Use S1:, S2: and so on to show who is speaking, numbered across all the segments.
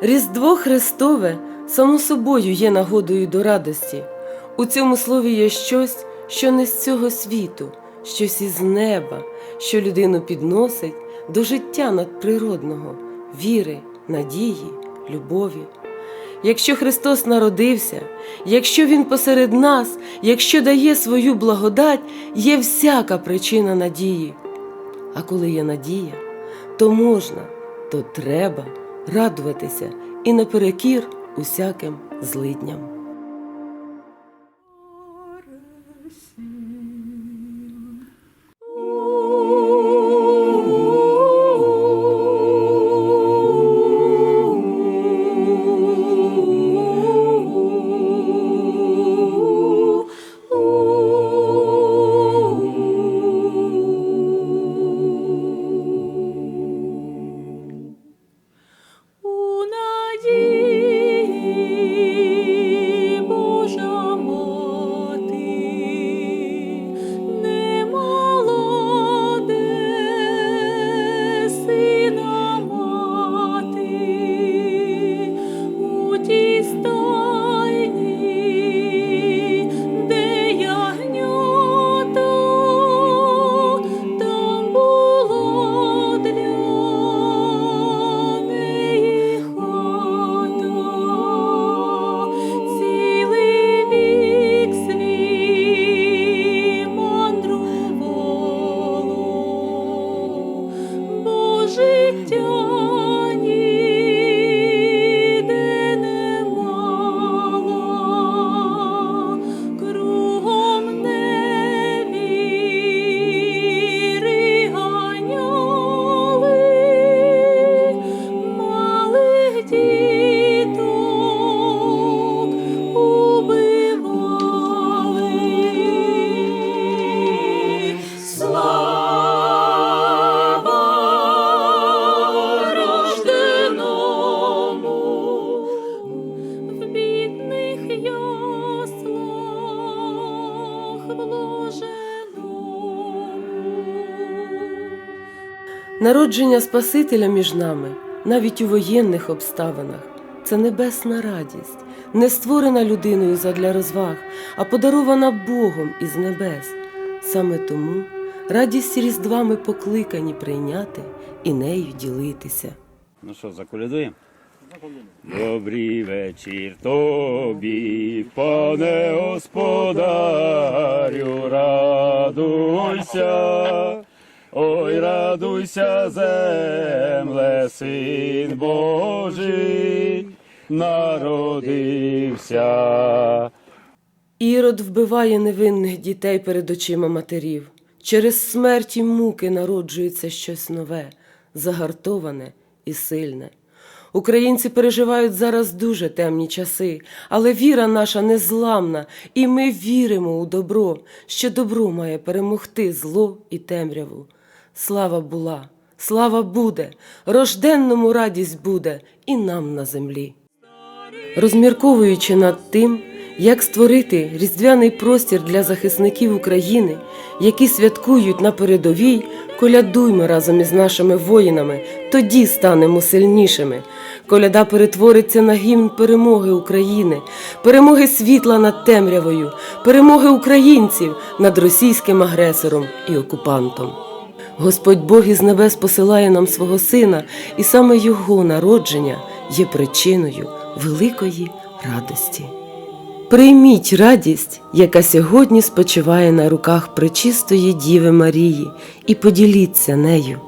S1: Різдво Христове само собою є нагодою до радості. У цьому слові є щось, що не з цього світу, щось із неба, що людину підносить до життя надприродного, віри, надії, любові. Якщо Христос народився, якщо Він посеред нас, якщо дає свою благодать, є всяка причина надії. А коли є надія, то можна, то треба радуватися і наперекір усяким злидням. Народження Спасителя між нами, навіть у воєнних обставинах, це небесна радість, не створена людиною задля розваг, а подарована Богом із небес. Саме тому радість Різдва ми покликані прийняти і нею ділитися.
S2: Ну що, заколядуємо? Добрий вечір тобі, пане господарю, радуйся, ой, радуйся, земле, син Божий, народився.
S1: Ірод вбиває невинних дітей перед очима матерів. Через смерть і муки народжується щось нове, загартоване і сильне. Українці переживають зараз дуже темні часи, але віра наша незламна, і ми віримо у добро, що добро має перемогти зло і темряву. Слава була, слава буде, рожденному радість буде і нам на землі. Розмірковуючи над тим, як створити різдвяний простір для захисників України, які святкують на передовій, колядуймо разом із нашими воїнами, тоді станемо сильнішими. Коляда перетвориться на гімн перемоги України, перемоги світла над темрявою, перемоги українців над російським агресором і окупантом. Господь Бог із небес посилає нам свого сина, і саме його народження є причиною великої радості. Прийміть радість, яка сьогодні спочиває на руках пречистої Діви Марії, і поділіться нею.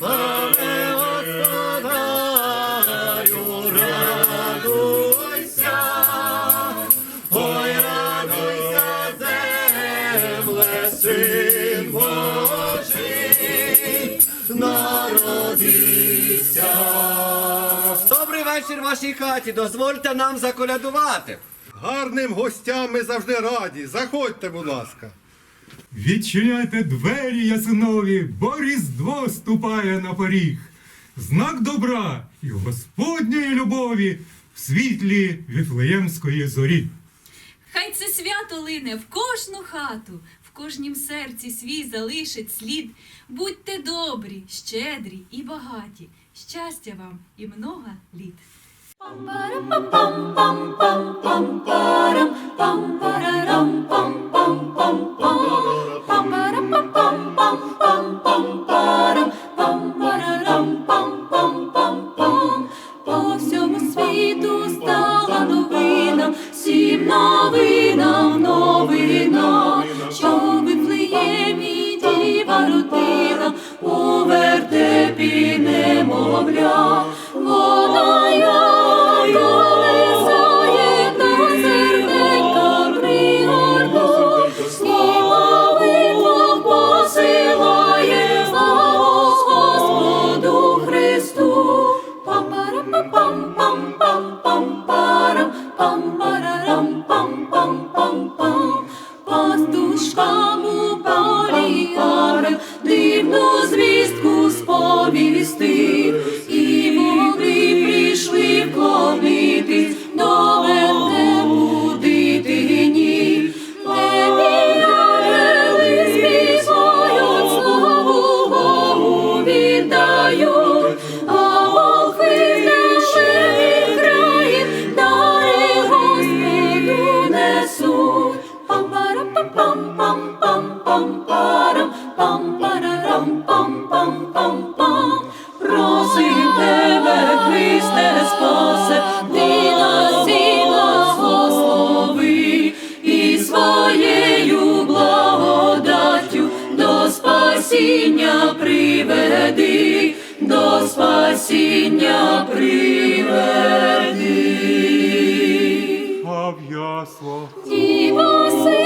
S3: Пане господарю, радуйся, ой, радуйся, земле, син Божий, народився.
S4: Добрий вечір вашій хаті. Дозвольте нам заколядувати.
S5: Гарним гостям ми завжди раді. Заходьте, будь ласка.
S6: Відчиняйте двері ясинові, бо Різдво ступає на поріг. Знак добра і Господньої любові в світлі Віфлеємської зорі.
S7: Хай це свято лине в кожну хату, в кожнім серці свій залишить слід. Будьте добрі, щедрі і багаті. Щастя вам і много літ. По всьому світу стала новина, всім новинам новина, спасіння приведи, до спасіння приведи.
S6: А в яслах
S7: Діва сина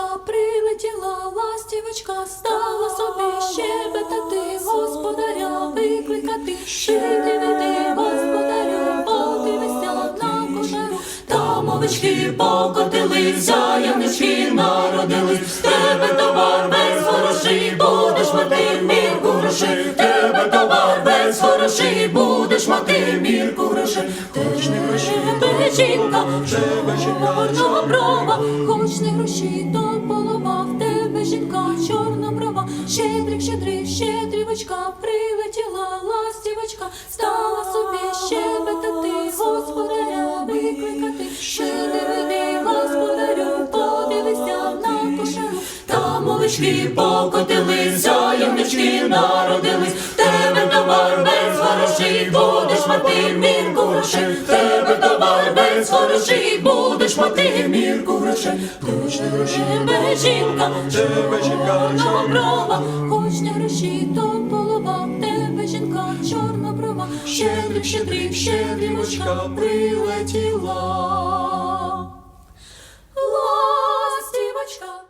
S7: щедрівочка, прилетіла ластівочка, стала собі щебетати, господаря викликати, щедрий веди, господарю, подивися на кошару, там овечки покотилися, янички без будеш мати мірку грошей, теж не гроші, жінка, тебе жінка, чорноброва, хоч не гроші, то полова, в тебе жінка, чорноброва, щедрик, щедрик, щедрівочка, прилетіла ластівочка, стала собі щебетати, господаря викликати, щедрий веди, господарю, подивися на кошару, там овечки покотилися, янички народились, тебе товар без грошей, будеш мати мірку грошей, тебе товар без грошей, будеш мати мірку грошей, хоч не гроші, тебе жінка, тебе жінка, чорноброва, хоч не гроші, то полова, тебе жінка, чорноброва, щедрик, щедрик, щедрівочка прилетіла. Ластівочка.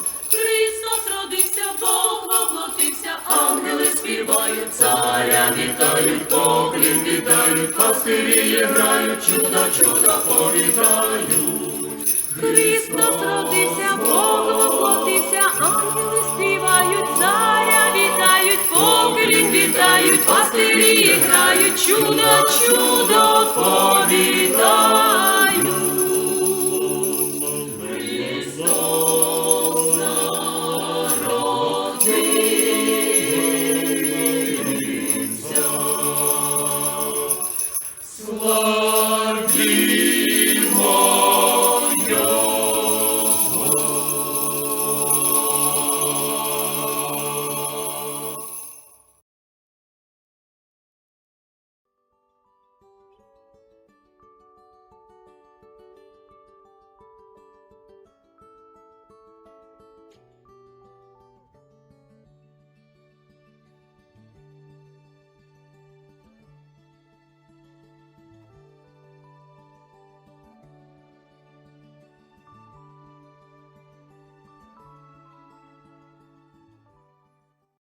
S7: співають, царя вітають, поклін вітають, пастирі грають, чудо, чудо повітають Христос родився, Бог воплотився, ангели співають, царя вітають, поклін вітають, пастирі грають, чудо, чудо повідають.